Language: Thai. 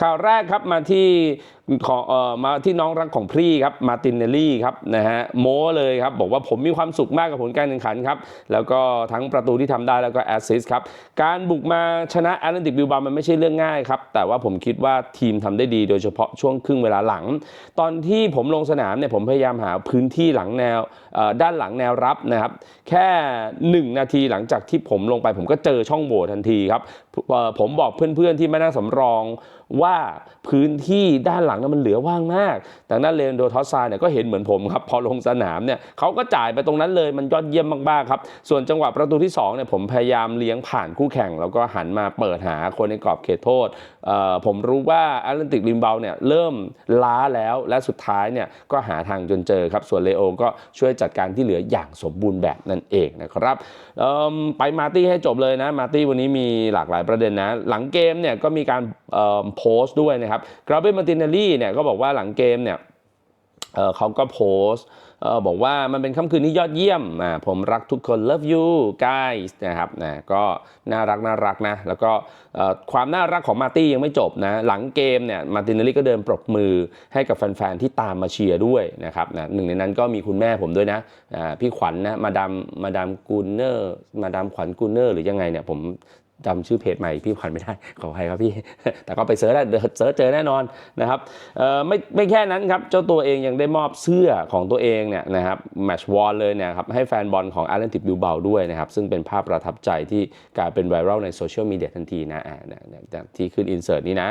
ข่าวแรกครับมาที่ ของเอ่อมาที่น้องรักของพรีครับมาตินเนลลี่ครับนะฮะโม้เลยครับบอกว่าผมมีความสุขมากกับผลการแข่งขันครับแล้วก็ทั้งประตูที่ทำได้แล้วก็แอสซิสครับการบุกมาชนะแอตเลนติกบิลบามันไม่ใช่เรื่องง่ายครับแต่ว่าผมคิดว่าทีมทำได้ดีโดยเฉพาะช่วงครึ่งเวลาหลัง ตอนที่ผมลงสนามเนี่ยผมพยายามหาพื้นที่หลังแนวด้านหลังแนวรับนะครับแค่ 1 นาทีหลังจากที่ผมลงไป ผมก็เจอช่องโหว่ทันทีครับผมบอกเพื่อนๆที่มานั่งสำรองว่าพื้นที่ด้านหลังมันเหลือว่างมากแต่นั้นเลนโดทอสซาเนี่ยก็เห็นเหมือนผมครับพอลงสนามเนี่ยเขาก็จ่ายไปตรงนั้นเลยมันยอดเยี่ยมมากๆครับส่วนจังหวะประตูที่2เนี่ยผมพยายามเลี้ยงผ่านคู่แข่ง แล้วก็หันมาเปิดหาคนในกรอบเขตโทษผมรู้ว่าแอตแลนติกริมเบลเนี่ยเริ่มล้าแล้วและสุดท้ายเนี่ยก็หาทางจนเจอครับส่วนเลโอก็ช่วยจัดการที่เหลืออย่างสมบูรณ์แบบนั่นเองนะครับไปมาตี้ให้จบเลยนะมาตี้วันนี้มีหลากหลายประเด็นนะ หลังเกมเนี่ยก็มีการ โพสต์ด้วยนะครับกราเบมาตินเนลลี่เนี่ยก็บอกว่าหลังเกมเนี่ยเเขาก็โพสต์บอกว่ามันเป็นค่ำคืนที่ยอดเยี่ยม ผมรักทุกคน love you guys นะครับนะก็น่ารักน่ารักนะ แล้วก็ความน่ารักของมาตี้ยังไม่จบนะ หลังเกมเนี่ยมาตินเนลลี่ก็เดินปรบมือให้กับแฟน ๆ ที่ตามมาเชียร์ด้วยนะครับนะหนึ่งในนั้นก็มีคุณแม่ผมด้วยนะพี่ขวัญนะมาดามมาดามกูนเนอร์ มาดามขวัญกูนเนอร์หรือยังไงเนี่ยผม จำชื่อเพจใหม่พี่ขวัญไม่ได้ขออภัยครับพี่ แต่ก็ไปเสิร์ชได้เสิร์ชเจอแน่นอนนะครับไม่ไม่แค่นั้นครับ เจ้าตัวเองยังได้มอบเสื้อของตัวเองเนี่ยนะครับแมชวอลเลยเนี่ยครับให้แฟนบอลของอาร์เรนติบิวเบาด้วยนะครับ ซึ่งเป็นภาพประทับใจที่กลายเป็นไวรัลในโซเชียลมีเดียทันทีนะอ่าเนี่ยเนี่ยที่ขึ้นอินเสิร์ตนี้นะ